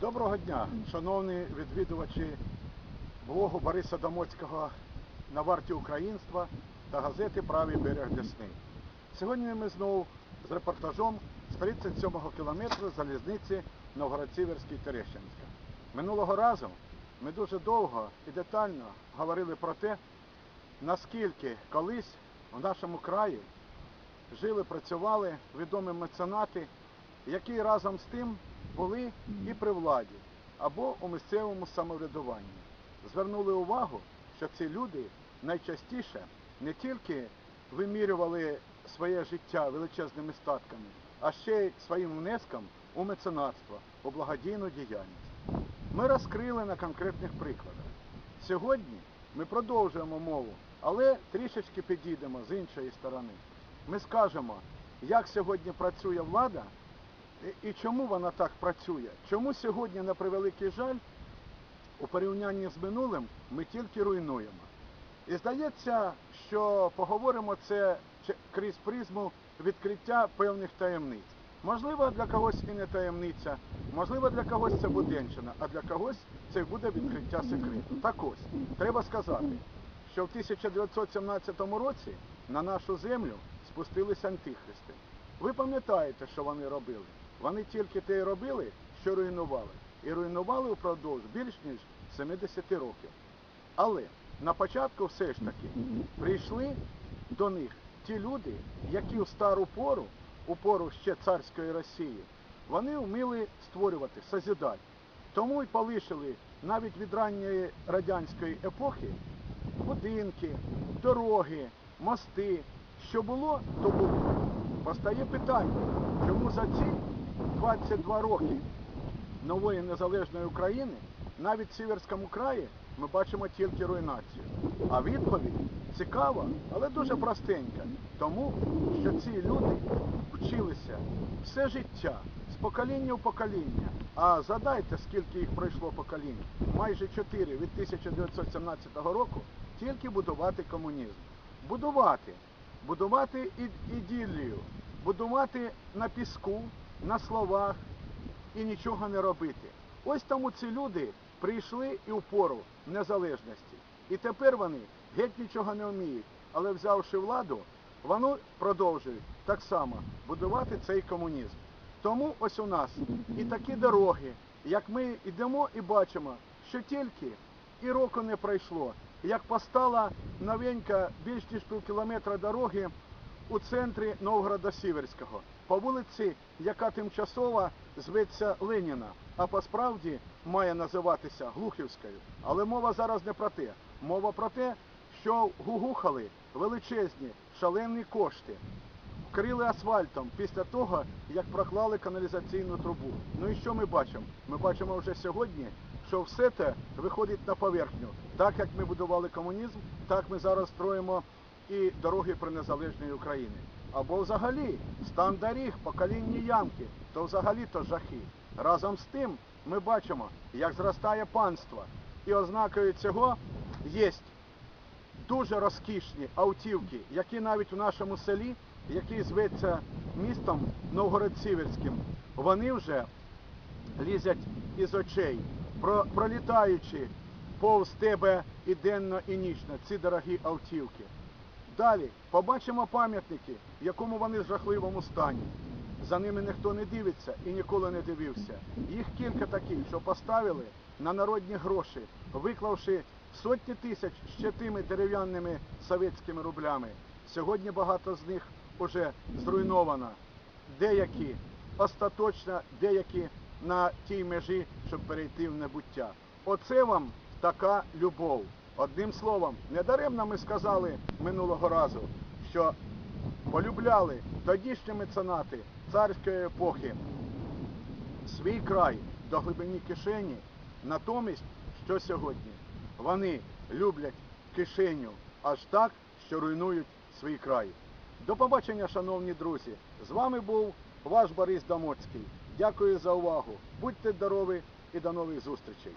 Доброго дня, шановні відвідувачі блогу Бориса Домоцького на варті українства та газети Правий берег Десни. Сьогодні ми знову з репортажом з 37-го кілометру залізниці Новгород-Сіверський Терещенська. Минулого разу ми дуже довго і детально говорили про те, наскільки колись в нашому краї жили, працювали відомі меценати, які разом з тим були і при владі або у місцевому самоврядуванні. Звернули увагу, що ці люди найчастіше не тільки вимірювали своє життя величезними статками, а ще й своїм внеском у меценатство, у благодійну діяльність. Ми розкрили на конкретних прикладах. Сьогодні ми продовжуємо мову, але трішечки підійдемо з іншої сторони. Ми скажемо, як сьогодні працює влада і- чому вона так працює. Чому сьогодні, на превеликий жаль, у порівнянні з минулим ми тільки руйнуємо. І здається, що поговоримо це крізь призму відкриття певних таємниць. Можливо, для когось і не таємниця, можливо, для когось це буденщина, а для когось це буде відкриття секрету. Так ось, треба сказати, що в 1917 році на нашу землю спустилися антихристи. Ви пам'ятаєте, що вони робили? Вони тільки те й робили, що руйнували. І руйнували впродовж більш ніж 70 років. Але на початку все ж таки прийшли до них ті люди, які в стару пору, у пору ще царської Росії, вони вміли створювати, созидати. Тому й полишили навіть від ранньої радянської епохи будинки, дороги, мости. Що було, то було. Постає питання, чому за ці 22 роки нової незалежної України навіть в Сіверському краї ми бачимо тільки руйнацію. А відповідь цікава, але дуже простенька. Тому що ці люди вчилися все життя, з покоління в покоління. А задайте, скільки їх пройшло поколінь. Майже 4 від 1917 року тільки будувати комунізм. Будувати. Будувати іділію, будувати на піску, на словах і нічого не робити. Ось тому ці люди прийшли і в пору незалежності. І тепер вони геть нічого не вміють, але взявши владу, вони продовжують так само будувати цей комунізм. Тому ось у нас і такі дороги, як ми йдемо і бачимо, що тільки і року не пройшло, як постала новенька більш ніж пів кілометра дороги у центрі Новгорода Сіверського, по вулиці, яка тимчасово зветься Леніна, а по справді має називатися Глухівською. Але мова зараз не про те. Мова про те, що гугухали величезні шалені кошти вкрили асфальтом після того, як проклали каналізаційну трубу. Ну і що ми бачимо? Ми бачимо вже сьогодні, що все це виходить на поверхню. Так як ми будували комунізм, так ми зараз строїмо і дороги при незалежній Україні. Або взагалі стан доріг, поколінні ямки, то взагалі то жахи. Разом з тим ми бачимо, як зростає панство. І ознакою цього є дуже розкішні автівки, які навіть в нашому селі, який зветься містом Новгород-Сіверським, вони вже лізять із очей, пролітаючи повз тебе і денно, і нічно ці дорогі автівки. Далі побачимо пам'ятники, в якому вони в жахливому стані. За ними ніхто не дивиться і ніколи не дивився. Їх кілька таких, що поставили на народні гроші, виклавши сотні тисяч ще тими дерев'яними совєтськими рублями. Сьогодні багато з них уже зруйновано. Деякі остаточно, деякі на тій межі, щоб перейти в небуття. Оце вам така любов. Одним словом, недаремно ми сказали минулого разу, що полюбляли тодішні меценати царської епохи свій край до глибині кишені. Натомість, що сьогодні? Вони люблять кишеню аж так, що руйнують свій край. До побачення, шановні друзі. З вами був ваш Борис Дамоцький. Дякую за увагу. Будьте здорові і до нових зустрічей.